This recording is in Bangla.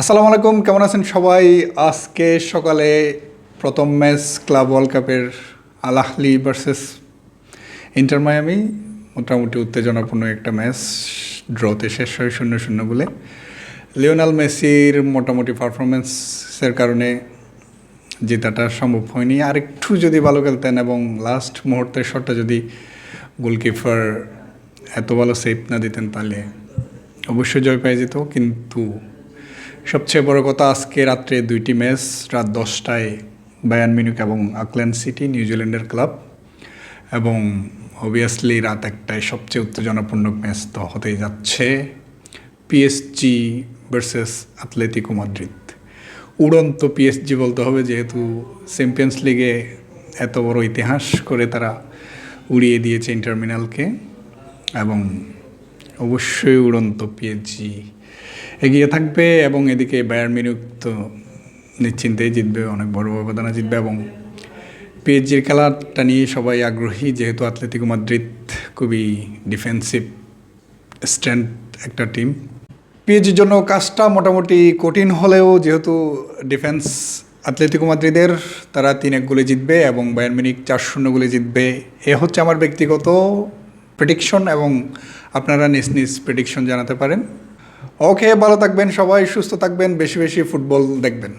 আসসালামু আলাইকুম, কেমন আছেন সবাই? আজকে সকালে প্রথম ম্যাচ ক্লাব ওয়ার্ল্ড কাপের আলাহলি ভার্সেস ইন্টার মায়ামি। মোটামুটি উত্তেজনাপূর্ণ একটা ম্যাচ, ড্রতে শেষ হয় শূন্য শূন্য বলে লিওনাল মেসির মোটামুটি পারফরমেন্সের কারণে জেতাটা সম্ভব হয়নি। আর একটু যদি ভালো খেলতেন এবং লাস্ট মুহূর্তের শটটা যদি গোলকিপার এত ভালো সেভ না দিতেন, তাহলে অবশ্যই জয় পেয়ে যেত। কিন্তু সবচেয়ে বড় কথা, আজকে রাত্রে দুইটি ম্যাচ, রাত দশটায় বায়ান মিনুক এবং আকল্যান্ড সিটি নিউজিল্যান্ডের ক্লাব। এবং অবভিয়াসলি রাত একটায় সবচেয়ে উত্তেজনাপূর্ণ ম্যাচ তো হতেই যাচ্ছে পিএসজি ভার্সেস আথলেটিকো মাদ্রিদ উড়ন্ত পিএসজি বলতে হবে, যেহেতু চ্যাম্পিয়ন্স লিগে এত বড় ইতিহাস করে তারা উড়িয়ে দিয়েছে ইন্টারমিনালকে এবং অবশ্যই উড়ন্ত পিএসজি এগিয়ে থাকবে এবং এদিকে বায়ার মিনুক তো নিশ্চিন্তেই জিতবে, অনেক বড় ব্যবধানে জিতবে এবং পিএসজির খেলাটা নিয়ে সবাই আগ্রহী, যেহেতু আথলেটিকো মাদ্রিদ খুবই ডিফেন্সিভ স্ট্যান্ড একটা টিম পিএইচজির জন্য কাজটা মোটামুটি কঠিন হলেও যেহেতু ডিফেন্স আথলেটিকো মাদ্রিদের তারা তিন এক গোলে জিতবে এবং বায়ার মিনিক চার শূন্য গোলে জিতবে। এ হচ্ছে আমার ব্যক্তিগত প্রেডিকশন এবং আপনারা নিজ নিজ প্রেডিকশন জানাতে পারেন। ওকে ভালো থাকবেন সবাই, সুস্থ থাকবেন, বেশি বেশি ফুটবল দেখবেন।